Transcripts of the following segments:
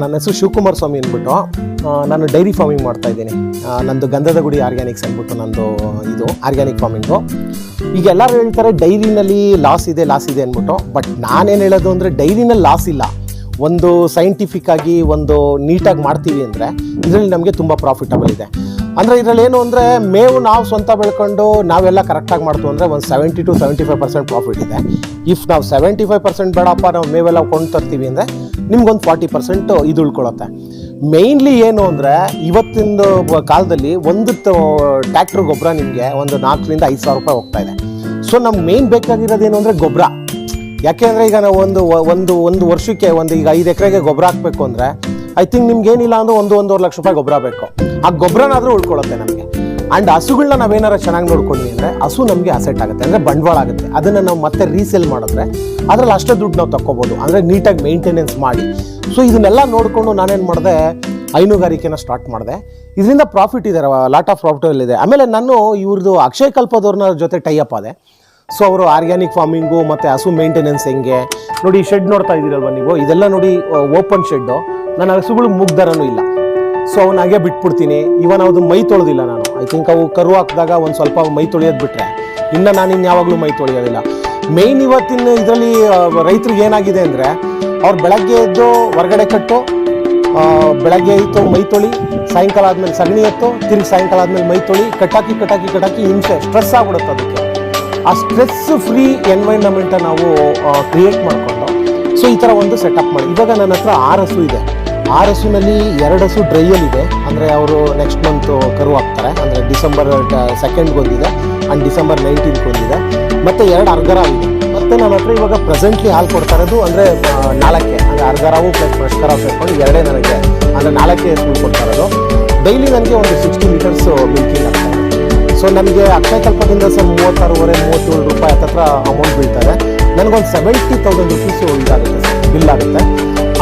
ನನ್ನ ಹೆಸರು ಶಿವಕುಮಾರ್ ಸ್ವಾಮಿ ಅಂದ್ಬಿಟ್ಟು ನಾನು ಡೈರಿ ಫಾರ್ಮಿಂಗ್ ಮಾಡ್ತಾ ಇದ್ದೀನಿ. ನಂದು ಗಂಧದ ಗುಡಿ ಆರ್ಗ್ಯಾನಿಕ್ಸ್ ಅಂದ್ಬಿಟ್ಟು ನಂದು, ಇದು ಆರ್ಗ್ಯಾನಿಕ್ ಫಾರ್ಮಿಂಗು. ಈಗ ಎಲ್ಲರೂ ಹೇಳ್ತಾರೆ ಡೈರಿನಲ್ಲಿ ಲಾಸ್ ಇದೆ ಲಾಸ್ ಇದೆ ಅಂದ್ಬಿಟ್ಟು, ಬಟ್ ನಾನೇನು ಹೇಳೋದು ಅಂದರೆ ಡೈರಿನಲ್ಲಿ ಲಾಸ್ ಇಲ್ಲ. ಒಂದು ಸೈಂಟಿಫಿಕ್ ಆಗಿ ಒಂದು ನೀಟಾಗಿ ಮಾಡ್ತೀವಿ ಅಂದರೆ ಇದರಲ್ಲಿ ನಮಗೆ ತುಂಬ ಪ್ರಾಫಿಟಬಲ್ ಇದೆ. ಅಂದರೆ ಇದರಲ್ಲಿ ಏನು ಅಂದರೆ ಮೇವು ನಾವು ಸ್ವಂತ ಬೆಳ್ಕೊಂಡು ನಾವೆಲ್ಲ ಕರೆಕ್ಟಾಗಿ ಮಾಡ್ತೀವಿ ಅಂದರೆ ಒಂದು seventy two seventy five percent profit ಇದೆ. ಇಫ್ ನಾವು ಸೆವೆಂಟಿ ಫೈವ್ ಪರ್ಸೆಂಟ್ ಬೇಡಪ್ಪ, ನಾವು ಮೇವೆಲ್ಲ ಕೊಂಡು ತರ್ತೀವಿ ಅಂದರೆ ನಿಮ್ಗೊಂದು ಫಾರ್ಟಿ ಪರ್ಸೆಂಟ್ ಇದು ಉಳ್ಕೊಳತ್ತೆ ಮೇಯ್ನ್ಲಿ ಏನು ಅಂದರೆ ಇವತ್ತಿನ ಕಾಲದಲ್ಲಿ ಒಂದು ಟ್ಯಾಕ್ಟ್ರ್ ಗೊಬ್ಬರ ನಿಮಗೆ ಒಂದು ನಾಲ್ಕರಿಂದ ಐದು ಸಾವಿರ ರೂಪಾಯಿ ಹೋಗ್ತಾ ಇದೆ. ಸೊ ನಮ್ಗೆ ಮೇಯ್ನ್ ಬೇಕಾಗಿರೋದೇನು ಅಂದರೆ ಗೊಬ್ಬರ ಯಾಕೆ ಅಂದರೆ ಈಗ ನಾವು ಒಂದು ಒಂದು ಒಂದು ವರ್ಷಕ್ಕೆ ಒಂದು ಈಗ ಐದು ಎಕರೆಗೆ ಗೊಬ್ಬರ ಹಾಕಬೇಕು ಅಂದರೆ ಐ ಥಿಂಕ್ ನಿಮ್ಗೆ ಏನಿಲ್ಲ ಅಂದ್ರೆ ಒಂದು ಒಂದೂವರೆ ಲಕ್ಷ ರೂಪಾಯಿ ಗೊಬ್ಬರ ಬೇಕು. ಆ ಗೊಬ್ಬರನಾದರೂ ಉಳ್ಕೊಳ್ಳುತ್ತೆ ನಮಗೆ. ಆ್ಯಂಡ್ ಹಸುಗಳನ್ನ ನಾವೇನಾರ ಚೆನ್ನಾಗಿ ನೋಡ್ಕೊಂಡ್ವಿ ಅಂದರೆ ಹಸು ನಮಗೆ ಅಸೆಟ್ ಆಗುತ್ತೆ. ಅಂದರೆ ಬಂಡವಾಳ ಆಗುತ್ತೆ. ಅದನ್ನು ನಾವು ಮತ್ತೆ ರೀಸೇಲ್ ಮಾಡಿದ್ರೆ ಅದರಲ್ಲಿ ಅಷ್ಟೇ ದುಡ್ಡು ನಾವು ತಕ್ಕೋಬೋದು. ಅಂದರೆ ನೀಟಾಗಿ ಮೇಂಟೆನೆನ್ಸ್ ಮಾಡಿ. ಸೊ ಇದನ್ನೆಲ್ಲ ನೋಡಿಕೊಂಡು ನಾನೇನು ಮಾಡಿದೆ, ಹೈನುಗಾರಿಕೆನ ಸ್ಟಾರ್ಟ್ ಮಾಡಿದೆ. ಇದರಿಂದ ಪ್ರಾಫಿಟ್ ಇದೆ ಲಾಟ್ ಆಫ್ ಪ್ರಾಫಿಟ್ ಇದೆ. ಆಮೇಲೆ ನಾನು ಇವ್ರದ್ದು ಅಕ್ಷಯ ಕಲ್ಪದವ್ರನ್ನ ಜೊತೆ ಟೈಅಪ್ ಆದೆ. ಸೊ ಅವರು ಆರ್ಗ್ಯಾನಿಕ್ ಫಾರ್ಮಿಂಗು ಮತ್ತು ಹಸು ಮೇಂಟೆನೆನ್ಸ್ ಹೆಂಗೆ? ನೋಡಿ ಶೆಡ್ ನೋಡ್ತಾ ಇದ್ದೀರಲ್ವ ನೀವು? ಇದೆಲ್ಲ ನೋಡಿ ಓಪನ್ ಶೆಡ್ಡು ನನ್ನ ಹಸುಗಳು ಮುಗ್ದರನೂ ಇಲ್ಲ. ಸೊ ಅವನಾಗೆ ಬಿಟ್ಬಿಡ್ತೀನಿ. ಇವನ್ ಅದು ಮೈ ತೊಳೆದಿಲ್ಲ ನಾನು. ಐ ಥಿಂಕ್ ಅವು ಕರು ಹಾಕಿದಾಗ ಒಂದು ಸ್ವಲ್ಪ ಮೈ ತೊಳೆಯೋದು ಬಿಟ್ಟರೆ ಇನ್ನು ನಾನು ಇನ್ಯಾವಾಗಲೂ ಮೈ ತೊಳೆಯೋದಿಲ್ಲ. ಮೇಯ್ನ್ ಇವತ್ತಿನ ಇದರಲ್ಲಿ ರೈತರಿಗೆ ಏನಾಗಿದೆ ಅಂದರೆ, ಅವ್ರು ಬೆಳಗ್ಗೆ ಎದ್ದು ಹೊರಗಡೆ ಕಟ್ಟು ಬೆಳಗ್ಗೆ ಇತ್ತು ಮೈ ತೊಳಿ, ಸಾಯಂಕಾಲ ಆದಮೇಲೆ ಸಗಣಿ ಎತ್ತು, ತಿರುಗಿ ಸಾಯಂಕಾಲ ಆದಮೇಲೆ ಮೈ ತೊಳಿ, ಕಟಾಕಿ ಕಟಾಕಿ ಕಟ್ಟಾಕಿ ಹಿಂಸೆ ಸ್ಟ್ರೆಸ್ ಆಗ್ಬಿಡುತ್ತೆ ಅದಕ್ಕೆ. ಆ ಸ್ಟ್ರೆಸ್ ಫ್ರೀ ಎನ್ವೈರ್ನಮೆಂಟನ್ನು ನಾವು ಕ್ರಿಯೇಟ್ ಮಾಡಿಕೊಂಡು, ಸೊ ಈ ಥರ ಒಂದು ಸೆಟಪ್ ಮಾಡಿ. ಇವಾಗ ನನ್ನ ಹತ್ರ ಆರ್ ಇದೆ. ಆರು ಹಸುನಲ್ಲಿ ಎರಡು ಹಸು ಡ್ರೈಯಲ್ಲಿದೆ ಅಂದರೆ ಅವರು ನೆಕ್ಸ್ಟ್ ಮಂತ್ ಕರು ಹಾಕ್ತಾರೆ. ಅಂದರೆ ಡಿಸೆಂಬರ್ ಸೆಕೆಂಡ್ಗೆ ಒಂದಿದೆ ಆ್ಯಂಡ್ ಡಿಸೆಂಬರ್ ನೈನ್ಟೀನ್ಗೆ ಒಂದಿದೆ ಮತ್ತು ಎರಡು ಅರ್ಗರ ಇದೆ. ಮತ್ತು ನನ್ನ ಹತ್ರ ಇವಾಗ ಪ್ರೆಸೆಂಟ್ಲಿ ಹಾಲು ಕೊಡ್ತಾ ಇರೋದು ಅಂದರೆ ನಾಲ್ಕೆ ಅಂದರೆ ಅರ್ಗರಾವು ಪ್ಲಸ್ ಮಷ್ಕರ ಸೇರ್ಕೊಂಡು ಎರಡೇ ನನಗೆ, ಅಂದರೆ ನಾಲ್ಕೇ ಹಸು ಕೊಡ್ತಾ ಇರೋದು. ಡೈಲಿ ನನಗೆ ಒಂದು ಸಿಕ್ಸ್ಟಿ ಲೀಟರ್ಸ್ ಮಿಲ್ಕಿಂಗ್ ಆಗ್ತದೆ ಸೊ ನನಗೆ ಅಕ್ಷಯ ಕಲ್ಪದಿಂದ ಸರ್ ಮೂವತ್ತಾರೂವರೆ, ಮೂವತ್ತೇಳು ರೂಪಾಯಿ ಹತ್ತತ್ರ ಅಮೌಂಟ್ ಬೀಳ್ತಾರೆ ನನಗೊಂದು ಸೆವೆಂಟಿ ತೌಸಂಡ್ ರುಪೀಸು ಇದಾಗುತ್ತೆ ಸರ್ ಬಿಲ್ ಆಗುತ್ತೆ.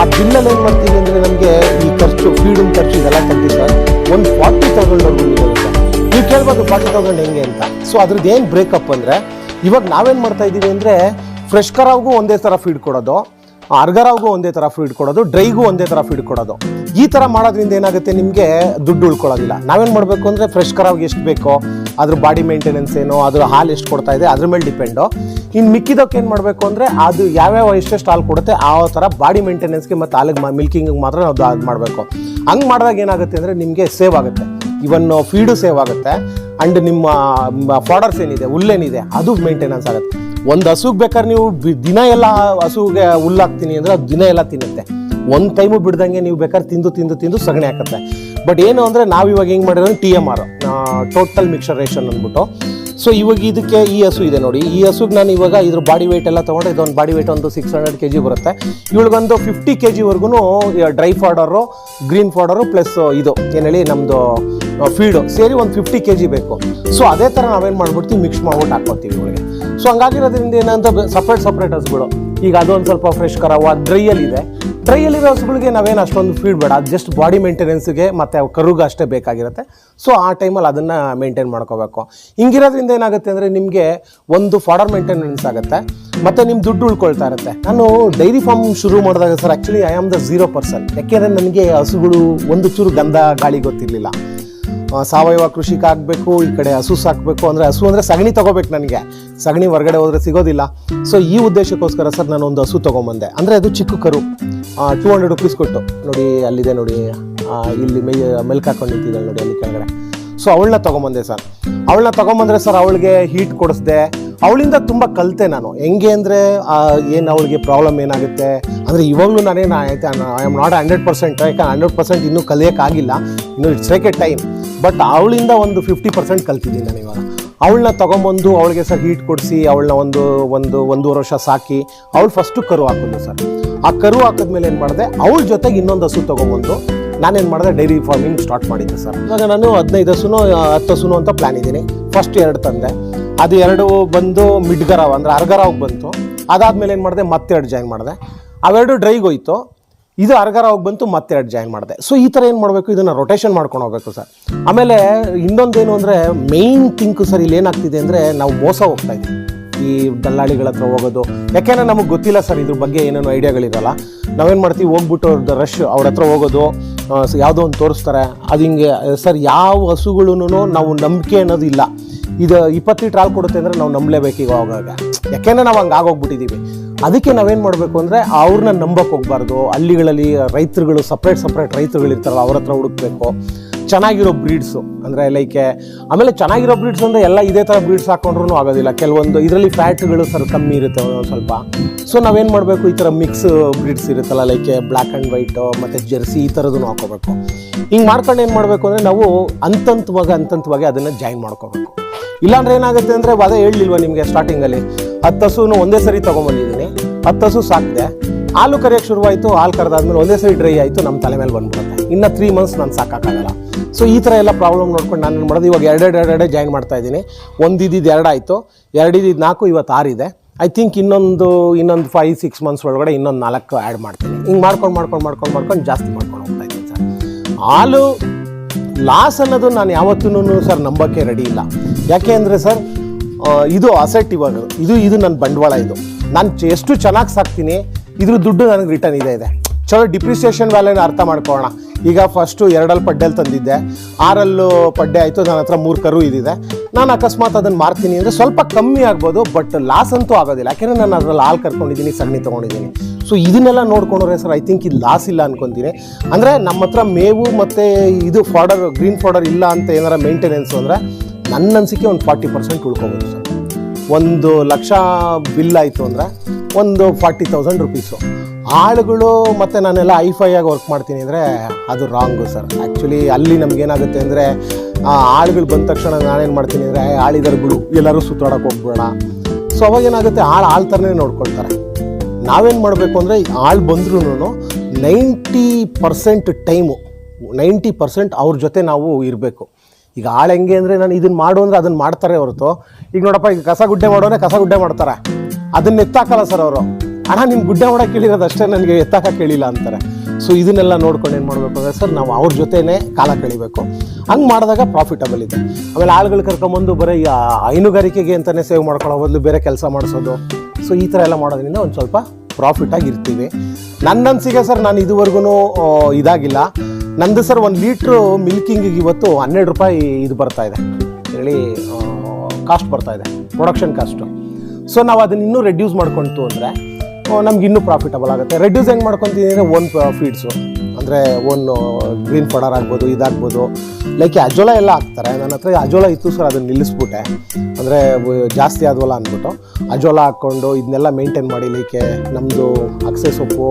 ಆ ಬಿಲ್ಲಲ್ಲಿ ಏನು ಮಾಡ್ತೀವಿ ಅಂದರೆ ನಮಗೆ ಈ ಖರ್ಚು ಫೀಡಿಂಗ್ ಖರ್ಚು ಇದೆಲ್ಲ ತೆಗ್ದು ಸರ್ ಒಂದು ಫಾರ್ಟಿ ತೌಸಂಡ್ವರೆಗೂ ಇರುತ್ತೆ ನೀವು ಕೇಳ್ಬೋದು ಫಾರ್ಟಿ ತೌಸಂಡ್ ಹೆಂಗೆ ಅಂತ. ಸೊ ಅದ್ರದ್ದು ಏನು ಬ್ರೇಕಪ್ ಅಂದರೆ, ಇವಾಗ ನಾವೇನು ಮಾಡ್ತಾ ಇದ್ದೀವಿ ಅಂದರೆ ಫ್ರೆಶ್ ಕರಾವ್ಗೂ ಒಂದೇ ಥರ ಫೀಡ್ ಕೊಡೋದು ಅರ್ಗರಾವ್ಗೂ ಒಂದೇ ಥರ ಫೀಡ್ ಕೊಡೋದು ಡ್ರೈಗೂ ಒಂದೇ ಥರ ಫೀಡ್ ಕೊಡೋದು. ಈ ಥರ ಮಾಡೋದ್ರಿಂದ ಏನಾಗುತ್ತೆ? ನಿಮಗೆ ದುಡ್ಡು ಉಳ್ಕೊಳ್ಳೋದಿಲ್ಲ. ನಾವೇನು ಮಾಡಬೇಕು ಅಂದರೆ ಫ್ರೆಶ್ ಕರಾವ್ಗೆ ಎಷ್ಟು ಬೇಕೋ ಅದ್ರ ಬಾಡಿ ಮೇಂಟೆನೆನ್ಸ್ ಏನೋ, ಅದ್ರ ಹಾಲು ಎಷ್ಟು ಕೊಡ್ತಾ ಇದೆ, ಅದ್ರ ಮೇಲೆ ಡಿಪೆಂಡು. ಇನ್ನು ಮಿಕ್ಕಿದಕ್ಕೆ ಏನು ಮಾಡಬೇಕು ಅಂದರೆ, ಅದು ಯಾವ್ಯಾವ ಎಷ್ಟೆಷ್ಟು ಹಾಲು ಕೊಡುತ್ತೆ, ಆ ಥರ ಬಾಡಿ ಮೇಂಟೆನೆನ್ಸ್ಗೆ ಮತ್ತು ಹಾಲಿಗೆ ಮಿಲ್ಕಿಂಗಿಗೆ ಮಾತ್ರ ನಾವು ಅದು ಮಾಡಬೇಕು. ಹಂಗೆ ಮಾಡಿದಾಗ ಏನಾಗುತ್ತೆ ಅಂದರೆ, ನಿಮಗೆ ಸೇವ್ ಆಗುತ್ತೆ. ಇವನ್ ಫೀಡು ಸೇವ್ ಆಗುತ್ತೆ. ಆ್ಯಂಡ್ ನಿಮ್ಮ ಫಾಡರ್ಸ್ ಏನಿದೆ, ಹುಲ್ಲೇನಿದೆ, ಅದು ಮೇಂಟೆನೆನ್ಸ್ ಆಗುತ್ತೆ. ಒಂದು ಹಸುಗೆ ಬೇಕಾದ್ರೆ ನೀವು ದಿನ ಎಲ್ಲ ಹಸುಗೆ ಹುಲ್ಲು ಹಾಕ್ತೀನಿ ಅಂದರೆ ಅದು ದಿನ ಎಲ್ಲ ತಿನ್ನುತ್ತೆ. ಒಂದು ಟೈಮು ಬಿಡ್ದಂಗೆ ನೀವು ಬೇಕಾದ್ರೆ ತಿಂದು ತಿಂದು ತಿಂದು ಸಗಣಿ ಹಾಕುತ್ತೆ. ಬಟ್ ಏನು ಅಂದರೆ ನಾವು ಇವಾಗ ಹೆಂಗೆ ಮಾಡಿರೋದು? ಟಿ ಎಂ ಆರ್ ಟೋಟಲ್ ಮಿಕ್ಸರೇಷನ್ ಅಂದ್ಬಿಟ್ಟು. ಸೊ ಇವಾಗ ಇದಕ್ಕೆ ಈ ಹಸು ಇದೆ ನೋಡಿ. ಈ ಹಸುಗೆ ನಾನು ಇವಾಗ ಇದ್ರ ಬಾಡಿ ವೆಯ್ಟ್ ಎಲ್ಲ ತೊಗೊಂಡ್ರೆ ಇದೊಂದು ಬಾಡಿ ವೆಯ್ಟ್ ಒಂದು ಸಿಕ್ಸ್ ಹಂಡ್ರೆಡ್ ಕೆ ಜಿ ಬರುತ್ತೆ ಇವಳಿಗೊಂದು fifty K ಜಿವರೆಗೂ dry fodder green fodder plus ಇದು. ಏನು ಹೇಳಿ ನಮ್ಮದು ಫೀಡು ಸೇರಿ ಒಂದು ಫಿಫ್ಟಿ ಕೆ ಜಿ ಬೇಕು. ಸೊ ಅದೇ ಥರ ನಾವೇನು ಮಾಡ್ಬಿಡ್ತೀವಿ ಮಿಕ್ಸ್ ಮಾಡ್ಬಿಟ್ಟು ಹಾಕ್ಕೊತೀವಿ ಇವಳಿಗೆ ಸೊ ಹಂಗಾಗಿರೋದ್ರಿಂದ ಏನಂತ ಸಪ್ರೇಟ್ ಸಪ್ರೇಟ್ ಹಸುಗಳು. ಈಗ ಅದೊಂದು ಸ್ವಲ್ಪ ಫ್ರೆಶ್ ಕರಾವ ಡ್ರೈಯಲ್ಲಿ ಇದೆ. ಡ್ರೈಯಲ್ಲಿರೋ ಹಸುಗಳಿಗೆ ನಾವೇನು ಅಷ್ಟೊಂದು ಫೀಡ್ ಬೇಡ. ಅದು ಜಸ್ಟ್ ಬಾಡಿ ಮೇಂಟೆನೆನ್ಸ್ಗೆ ಮತ್ತು ಕರುಗೆ ಅಷ್ಟೇ ಬೇಕಾಗಿರುತ್ತೆ. ಸೊ ಆ ಟೈಮಲ್ಲಿ ಅದನ್ನು ಮೇಂಟೈನ್ ಮಾಡ್ಕೋಬೇಕು. ಹಿಂಗಿರೋದ್ರಿಂದ ಏನಾಗುತ್ತೆ ಅಂದರೆ ನಿಮಗೆ ಒಂದು ಫಾಡರ್ ಮೇಂಟೆನೆನ್ಸ್ ಆಗುತ್ತೆ. ಮತ್ತು ನಿಮ್ಮ ದುಡ್ಡು ಉಳ್ಕೊಳ್ತಾ ಇರುತ್ತೆ. ನಾನು ಡೈರಿ ಫಾರ್ಮ್ ಶುರು ಮಾಡಿದಾಗ sir actually I am the zero person ಯಾಕೆಂದರೆ ನನಗೆ ಹಸುಗಳು ಒಂದು ಚೂರು ಗಂಧ, ಗಾಳಿ ಗೊತ್ತಿರಲಿಲ್ಲ. ಸಾವಯವ ಕೃಷಿಗೆ ಆಗಬೇಕು, ಈ ಕಡೆ ಹಸು ಸಾಕಬೇಕು ಅಂದರೆ ಹಸು ಅಂದರೆ ಸಗಣಿ ತೊಗೋಬೇಕು ನನಗೆ. ಸಗಣಿ ಹೊರಗಡೆ ಹೋದರೆ ಸಿಗೋದಿಲ್ಲ. ಸೊ ಈ ಉದ್ದೇಶಕ್ಕೋಸ್ಕರ ಸರ್ ನಾನು ಒಂದು ಹಸು ತೊಗೊಂಬಂದೆ. ಅಂದರೆ ಅದು ಚಿಕ್ಕ ಕರು. ಟೂ ಹಂಡ್ರೆಡ್ ರುಪೀಸ್ ಕೊಟ್ಟು. ನೋಡಿ, ಅಲ್ಲಿದೆ ನೋಡಿ. ಇಲ್ಲಿ ಮೈ, ಮೆಲ್ಕ್ ಹಾಕೊಂಡು ನೋಡಿ ಅಲ್ಲಿ ಕೆಳಗಡೆ. ಸೊ ಅವಳನ್ನ ತೊಗೊಂಬಂದೆ ಸರ್. ಅವಳನ್ನ ತೊಗೊಂಬಂದ್ರೆ ಸರ್ ಅವಳಿಗೆ ಹೀಟ್ ಕೊಡಿಸ್ದೆ. ಅವಳಿಂದ ತುಂಬ ಕಲಿತೆ ನಾನು. ಹೆಂಗೆ ಅಂದರೆ ಏನು ಅವಳಿಗೆ ಪ್ರಾಬ್ಲಮ್ ಏನಾಗುತ್ತೆ? ಅಂದರೆ ಇವಾಗಲೂ ನಾನೇನು I am not hundred percent ಯಾಕೆ ಹಂಡ್ರೆಡ್ ಪರ್ಸೆಂಟ್ ಇನ್ನೂ ಕಲಿಯೋಕ್ಕಾಗಿಲ್ಲ. ಇನ್ನು it's take a time but ಅವಳಿಂದ ಒಂದು ಫಿಫ್ಟಿ ಪರ್ಸೆಂಟ್ ಕಲ್ತಿದ್ದೀನಿ ನಾನು ಇವಾಗ. ಅವಳನ್ನ ತೊಗೊಂಬಂದು ಅವಳಿಗೆ ಸರ್ ಹೀಟ್ ಕೊಡಿಸಿ, ಅವಳನ್ನ ಒಂದು ಒಂದು, ಒಂದೂವರೆ ವರ್ಷ ಸಾಕಿ, ಅವಳು ಫಸ್ಟು ಕರು ಹಾಕಿದ್ಲು ಸರ್ ಆ ಕರು ಹಾಕಿದ್ಮೇಲೆ ಏನು ಮಾಡಿದೆ, ಅವಳ ಜೊತೆಗೆ ಇನ್ನೊಂದು ಹಸು ತೊಗೊಂಬಂದು ನಾನೇನು ಮಾಡಿದೆ ಡೈರಿ ಫಾರ್ಮಿಂಗ್ ಸ್ಟಾರ್ಟ್ ಮಾಡಿದ್ದೆ ಸರ್ ಇವಾಗ ನಾನು ಹದಿನೈದು ಹಸುನು, ಹತ್ತು ಹಸುನು ಅಂತ ಪ್ಲ್ಯಾನ್ ಇದ್ದೀನಿ. ಫಸ್ಟ್ ಎರಡು ತಂದೆ. ಅದು ಎರಡು ಬಂದು ಮಿಡ್ಗರಾವ್ ಅಂದರೆ ಅರ್ಗರಾವ್ಗೆ ಬಂತು. ಅದಾದಮೇಲೆ ಏನು ಮಾಡಿದೆ, ಮತ್ತೆರಡು ಜಾಯಿನ್ ಮಾಡಿದೆ. ಅವೆರಡು ಡ್ರೈಗೆ ಹೋಯ್ತು. ಇದು ಅರ್ಗರಾವ್ಗೆ ಬಂತು ಮತ್ತೆ ಎರಡು ಜಾಯಿನ್ ಮಾಡಿದೆ. ಸೊ ಈ ಥರ ಏನು ಮಾಡಬೇಕು? ಇದನ್ನು ರೊಟೇಷನ್ ಮಾಡ್ಕೊಂಡು ಹೋಗಬೇಕು ಸರ್ ಆಮೇಲೆ ಇನ್ನೊಂದೇನು ಅಂದರೆ ಮೇಯ್ನ್ ಥಿಂಕ್ ಸರ್ ಇಲ್ಲಿ ಏನಾಗ್ತಿದೆ ಅಂದರೆ, ನಾವು ಮೋಸ ಹೋಗ್ತಾ ಇದ್ದೀವಿ. ಈ ದಲ್ಲಾಳಿಗಳ ಹತ್ರ ಹೋಗೋದು. ಯಾಕೆಂದರೆ ನಮಗೆ ಗೊತ್ತಿಲ್ಲ ಸರ್ ಇದ್ರ ಬಗ್ಗೆ ಏನೇನು ಐಡಿಯಾಗಳಿರಲ್ಲ. ನಾವೇನು ಮಾಡ್ತೀವಿ? ಹೋಗ್ಬಿಟ್ಟು ಅವ್ರದ್ದು ರಶ್ ಅವ್ರ ಹತ್ರ ಹೋಗೋದು. ಯಾವುದೋ ಒಂದು ತೋರಿಸ್ತಾರೆ. ಅದು ಹಿಂಗೆ ಸರ್ ಯಾವ ಹಸುಗಳೂ ನಾವು ನಂಬಿಕೆ ಅನ್ನೋದು ಇಲ್ಲ ಇದು ಇಪ್ಪತ್ತು ಲೀಟ್ರ್ ಹಾಲು ಕೊಡುತ್ತೆ ಅಂದರೆ ನಾವು ನಂಬಲೇಬೇಕು ಈಗ ಅವಾಗ ಯಾಕೆಂದರೆ ನಾವು ಹಂಗೆ ಆಗೋಗ್ಬಿಟ್ಟಿದ್ದೀವಿ ಅದಕ್ಕೆ ನಾವೇನು ಮಾಡಬೇಕು ಅಂದರೆ ಅವ್ರನ್ನ ನಂಬಕ್ಕೆ ಹೋಗ್ಬಾರ್ದು. ಹಳ್ಳಿಗಳಲ್ಲಿ ರೈತರುಗಳು ಸಪ್ರೇಟ್ ಸಪ್ರೇಟ್ ರೈತರುಗಳು ಇರ್ತಾರಲ್ಲ ಅವ್ರ ಹತ್ರ ಹುಡುಕ್ಬೇಕು. ಚೆನ್ನಾಗಿರೋ ಬ್ರೀಡ್ಸು ಅಂದರೆ ಲೈಕೆ ಆಮೇಲೆ ಚೆನ್ನಾಗಿರೋ ಬ್ರೀಡ್ಸ್ ಅಂದರೆ ಎಲ್ಲ ಇದೇ ಥರ ಬ್ರೀಡ್ಸ್ ಹಾಕೊಂಡ್ರೂ ಆಗೋದಿಲ್ಲ. ಕೆಲವೊಂದು ಇದರಲ್ಲಿ ಫ್ಯಾಟ್ಗಳು ಸರ್ ಕಮ್ಮಿ ಇರುತ್ತೆ ಸ್ವಲ್ಪ. ಸೊ ನಾವೇನು ಮಾಡಬೇಕು? ಈ ಥರ ಮಿಕ್ಸ್ ಬ್ರೀಡ್ಸ್ ಇರುತ್ತಲ್ಲ ಲೈಕೆ ಬ್ಲ್ಯಾಕ್ ಆ್ಯಂಡ್ ವೈಟು ಮತ್ತು ಜೆರ್ಸಿ ಈ ಥರದ್ದು ಹಾಕೋಬೇಕು. ಹಿಂಗೆ ಮಾಡ್ಕೊಂಡು ಏನು ಮಾಡಬೇಕು ಅಂದರೆ ನಾವು ಅಂತಂತವಾಗಿ ಅಂತಂತವಾಗಿ ಅದನ್ನು ಜಾಯಿನ್ ಮಾಡ್ಕೋಬೇಕು. ಇಲ್ಲಾಂದ್ರೆ ಏನಾಗುತ್ತೆ ಅಂದರೆ ಅದೇ ಹೇಳಲಿಲ್ವ ನಿಮಗೆ ಸ್ಟಾರ್ಟಿಂಗಲ್ಲಿ ಹತ್ತು ಹಸುನು ಒಂದೇ ಸರಿ ತೊಗೊಂಬಂದಿದ್ದೀನಿ. ಹತ್ತು ಹಸು ಸಾಕಿದೆ. ಹಾಲು ಕರೆಯೋಕ್ಕೆ ಶುರುವಾಯಿತು, ಹಾಲು ಕರೆದಾದ್ಮೇಲೆ ಒಂದೇ ಸರಿ ಡ್ರೈ ಆಯಿತು ನಮ್ಮ ತಲೆ ಮೇಲೆ ಬಂದ್ಬಿಡುತ್ತೆ. ಇನ್ನು ತ್ರೀ ಮಂತ್ಸ್ ನಾನು ಸಾಕಾಗಲ್ಲ ಸೊ ಈ ಥರ ಎಲ್ಲ ಪ್ರಾಬ್ಲಮ್ ನೋಡ್ಕೊಂಡು ನಾನು ಏನು ಮಾಡೋದು, ಇವಾಗ ಎರಡೆರಡು ಎರಡೆರಡೆ ಜಾಯಿನ್ ಮಾಡ್ತಾ ಇದ್ದೀನಿ. ಒಂದು ಇದ್ದಿದ್ದು ಎರಡು ಆಯಿತು. ಎರಡು ಇದ್ದಿದ್ದು ನಾಲ್ಕು, ಇವತ್ತು ಆರಿದೆ ಐ ಥಿಂಕ್ ಇನ್ನೊಂದು ಇನ್ನೊಂದು ಫೈವ್ ಸಿಕ್ಸ್ ಮಂತ್ಸ್ ಒಳಗಡೆ ಇನ್ನೊಂದು ನಾಲ್ಕು ಆ್ಯಡ್ ಮಾಡ್ತೀನಿ. ಹಿಂಗೆ ಮಾಡ್ಕೊಂಡು ಮಾಡ್ಕೊಂಡು ಮಾಡ್ಕೊಂಡು ಮಾಡ್ಕೊಂಡು ಜಾಸ್ತಿ ಮಾಡ್ಕೊಂಡು ಹೋಗ್ತಾ ಇದ್ದೀನಿ ಸರ್. ಹಾಲು ಲಾಸ್ ಅನ್ನೋದು ನಾನು ಯಾವತ್ತೂ ಸರ್ ನಂಬೋಕ್ಕೆ ರೆಡಿ ಇಲ್ಲ. ಯಾಕೆ ಅಂದರೆ ಸರ್ ಇದು ಅಸೆಟ್ ಇವಾಗ. ಇದು ಇದು ನನ್ನ ಬಂಡವಾಳ ಇದು. ನಾನು ಎಷ್ಟು ಚೆನ್ನಾಗಿ ಸಾಕ್ತೀನಿ, ಇದ್ರ ದುಡ್ಡು ನನಗೆ ರಿಟರ್ನ್ ಇದೆ ಇದೆ. ಚಲೋ ಡಿಪ್ರಿಸಿಯೇಷನ್ ವ್ಯಾಲ್ಯೂನ ಅರ್ಥ ಮಾಡ್ಕೊಳ್ಳೋಣ. ಈಗ ಫಸ್ಟು ಎರಡಲ್ಲಿ ಪಡ್ಡೆಲ್ಲಿ ತಂದಿದ್ದೆ. ಆರಲ್ಲೂ ಪಡ್ಡೆ ಆಯಿತು ನನ್ನ ಹತ್ರ ಮೂರು ಕರು ಇದಿದೆ. ನಾನು ಅಕಸ್ಮಾತ್ ಅದನ್ನು ಮಾರ್ತೀನಿ ಅಂದರೆ ಸ್ವಲ್ಪ ಕಮ್ಮಿ ಆಗ್ಬೋದು ಬಟ್ ಲಾಸ್ ಅಂತೂ ಆಗೋದಿಲ್ಲ. ಯಾಕೆಂದರೆ ನಾನು ಅದರಲ್ಲಿ ಹಾಲು ಕರ್ಕೊಂಡಿದ್ದೀನಿ, ಸಗಣಿ ತೊಗೊಂಡಿದ್ದೀನಿ. ಸೊ ಇದನ್ನೆಲ್ಲ ನೋಡ್ಕೊಂಡ್ರೆ ಸರ್ ಐ ಥಿಂಕ್ ಇದು ಲಾಸ್ ಇಲ್ಲ ಅನ್ಕೊತೀನಿ. ಅಂದರೆ ನಮ್ಮ ಹತ್ರ ಮೇವು ಮತ್ತು ಇದು ಫಾಡರ್ ಗ್ರೀನ್ ಫಾಡರ್ ಇಲ್ಲ ಅಂತ ಏನಾರ ಮೇಂಟೆನೆನ್ಸು ಅಂದರೆ ನನ್ನ ಅನಿಸಿಕೆ ಒಂದು ಫಾರ್ಟಿ ಪರ್ಸೆಂಟ್ ಉಳ್ಕೊಬೋದು ಸರ್. ಒಂದು ಲಕ್ಷ ಬಿಲ್ ಆಯಿತು ಅಂದರೆ ಒಂದು ಫಾರ್ಟಿ ತೌಸಂಡ್ ರುಪೀಸು. ಆಳುಗಳು ಮತ್ತು ನಾನೆಲ್ಲ ಆಗಿ ವರ್ಕ್ ಮಾಡ್ತೀನಿ ಅಂದರೆ ಅದು ರಾಂಗು ಸರ್. ಆ್ಯಕ್ಚುಲಿ ಅಲ್ಲಿ ನಮಗೇನಾಗುತ್ತೆ ಅಂದರೆ ಆಳುಗಳು ಬಂದ ತಕ್ಷಣ ನಾನೇನು ಮಾಡ್ತೀನಿ ಅಂದರೆ ಆಳಿದಾರು ಬಿಡು, ಎಲ್ಲರೂ ಸುತ್ತಾಡೋಕೆ ಹೋಗ್ಬೇಡ. ಸೊ ಅವಾಗ ಏನಾಗುತ್ತೆ, ಆಳು, ಆಳ್ ಥರನೇ ನೋಡ್ಕೊಳ್ತಾರೆ. ನಾವೇನು ಮಾಡಬೇಕು ಅಂದರೆ ಆಳು ಬಂದ್ರೂ ninety percent time, ninety percent ಅವ್ರ ಜೊತೆ ನಾವು ಇರಬೇಕು. ಈಗ ಆಳು ಹೆಂಗೆ ಅಂದರೆ ನಾನು ಇದನ್ನು ಮಾಡು ಅಂದರೆ ಅದನ್ನು ಮಾಡ್ತಾರೆ ಹೊರತು. ಈಗ ನೋಡಪ್ಪ, ಈಗ ಕಸ ಗುಡ್ಡೆ ಮಾಡೋನೇ ಕಸ ಗುಡ್ಡೆ ಮಾಡ್ತಾರೆ. ಅದನ್ನ ಎತ್ತಾಕಲ್ಲ ಸರ್ ಅವರು. ಅಣ್ಣ ನಿಮ್ಮ ಗುಡ್ಡೆ ಮಾಡೋಕೆ ಕೇಳಿರೋದು ಅಷ್ಟೇ ನನಗೆ ಎತ್ತಾಕ ಕೇಳಿಲ್ಲ ಅಂತಾರೆ. ಸೊ ಇದನ್ನೆಲ್ಲ ನೋಡ್ಕೊಂಡು ಏನು ಮಾಡಬೇಕು ಅಂದರೆ ಸರ್, ನಾವು ಅವ್ರ ಜೊತೆನೇ ಕಾಲ ಕಳಿಬೇಕು. ಹಂಗೆ ಮಾಡಿದಾಗ ಪ್ರಾಫಿಟಬಲ್ ಇದೆ. ಆಮೇಲೆ ಆಳುಗಳು ಕರ್ಕೊಂಬಂದು ಬರೀ ಹೈನುಗಾರಿಕೆಗೆ ಅಂತಲೇ ಸೇವ್ ಮಾಡ್ಕೊಳ್ಳೋ ಬದಲು ಬೇರೆ ಕೆಲಸ ಮಾಡಿಸೋದು. ಸೊ ಈ ಥರ ಎಲ್ಲ ಮಾಡೋದ್ರಿಂದ ಒಂದು ಸ್ವಲ್ಪ ಪ್ರಾಫಿಟ್ ಇರ್ತೀವಿ. ನನ್ನ ಅನ್ಸಿಗೆ ಸರ್, ನಾನು ಇದುವರೆಗೂ ಇದಾಗಿಲ್ಲ. ನಂದು ಸರ್ ಒಂದು ಲೀಟ್ರು ಮಿಲ್ಕಿಂಗಿಗೆ ಇವತ್ತು ಹನ್ನೆರಡು ರೂಪಾಯಿ ಇದು ಬರ್ತಾ ಇದೆ. ಹೇಳಿ ಕಾಸ್ಟ್ ಬರ್ತಾ ಇದೆ ಪ್ರೊಡಕ್ಷನ್ ಕಾಸ್ಟು ಸೊ ನಾವು ಅದನ್ನ ಇನ್ನೂ ರೆಡ್ಯೂಸ್ ಮಾಡ್ಕೊಂತು ಅಂದರೆ ನಮ್ಗೆ ಇನ್ನೂ ಪ್ರಾಫಿಟಬಲ್ ಆಗುತ್ತೆ. ರೆಡ್ಯೂಸ್ ಹೆಂಗೆ ಮಾಡ್ಕೊತೀನಿ ಅಂದರೆ ಓನ್ ಫೀಡ್ಸು ಅಂದರೆ ಓನ್ ಗ್ರೀನ್ ಪೌಡರ್ ಆಗ್ಬೋದು, ಇದಾಗ್ಬೋದು. ಲೈಕ್ ಅಜೋಲ ಎಲ್ಲ ಹಾಕ್ತಾರೆ. ನನ್ನ ಹತ್ರ ಅಜೋಲ ಇತ್ತು ಸರ್, ಅದನ್ನು ನಿಲ್ಲಿಸ್ಬಿಟ್ಟೆ. ಅಂದರೆ ಜಾಸ್ತಿ ಆದವಲ್ಲ ಅಂದ್ಬಿಟ್ಟು. ಅಜೋಲ ಹಾಕ್ಕೊಂಡು ಇದನ್ನೆಲ್ಲ ಮೇಂಟೈನ್ ಮಾಡಿ ಲೈಕೆ ನಮ್ಮದು ಅಕ್ಸೆ ಸೊಪ್ಪು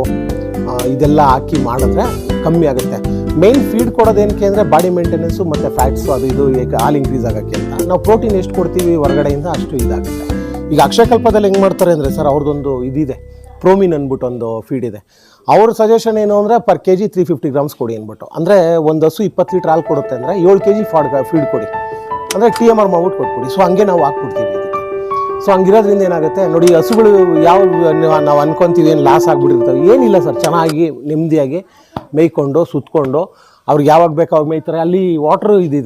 ಇದೆಲ್ಲ ಹಾಕಿ ಮಾಡಿದ್ರೆ ಕಮ್ಮಿ ಆಗುತ್ತೆ. ಮೇನ್ ಫೀಡ್ ಕೊಡೋದೇನಕ್ಕೆ ಅಂದರೆ ಬಾಡಿ ಮೇಂಟೆನೆನ್ಸು ಮತ್ತು ಫ್ಯಾಟ್ಸು ಅದು ಇದು ಹಾಲು ಇನ್ಕ್ರೀಸ್ ಆಗೋಕ್ಕೆ ಅಂತ. ನಾವು ಪ್ರೋಟೀನ್ ಎಷ್ಟು ಕೊಡ್ತೀವಿ ಹೊರಗಡೆಯಿಂದ ಅಷ್ಟು ಇದಾಗುತ್ತೆ. ಈಗ ಅಕ್ಷಯಕಲ್ಪದಲ್ಲಿ ಹೆಂಗೆ ಮಾಡ್ತಾರೆ ಅಂದರೆ ಸರ್ ಅವ್ರದ್ದೊಂದು ಇದಿದೆ. ಪ್ರೋಮಿನ್ ಅಂದ್ಬಿಟ್ಟು ಒಂದು ಫೀಡ್ ಇದೆ. ಅವ್ರ ಸಜೆಷನ್ ಏನು ಅಂದರೆ per K G three fifty grams ಕೊಡಿ ಅಂದ್ಬಿಟ್ಟು. ಅಂದರೆ ಒಂದು ಹಸು ಇಪ್ಪತ್ತು ಲೀಟ್ರ್ ಹಾಲು ಕೊಡುತ್ತೆ ಅಂದರೆ ಏಳು ಕೆ ಜಿ ಫಾಡ್ ಫೀಡ್ ಕೊಡಿ. ಅಂದರೆ ಟಿ ಎಂ ಆರ್ ಮಾಡ್ಬಿಟ್ಟು ಕೊಟ್ಬಿಡಿ. ಸೊ ಹಂಗೆ ನಾವು ಹಾಕ್ಬಿಡ್ತೀವಿ ಇದಕ್ಕೆ. ಸೊ ಹಂಗಿರೋದ್ರಿಂದ ಏನಾಗುತ್ತೆ? ನೋಡಿ, ಹಸುಗಳು ಯಾವ ನಾವು ಅನ್ಕೊಂತೀವಿ, ಏನು ಲಾಸ್ ಆಗಿಬಿಟ್ಟಿರ್ತವೆ. ಏನಿಲ್ಲ ಸರ್, ಚೆನ್ನಾಗಿ ನೆಮ್ಮದಿಯಾಗಿ ಮೇಯ್ಕೊಂಡು ಸುತ್ತಕೊಂಡು ಅವ್ರಿಗೆ ಯಾವಾಗ ಬೇಕು ಅವಾಗ ಮೇಯ್ತಾರೆ. ಅಲ್ಲಿ ವಾಟ್ರ್ ಇದಿದೆ.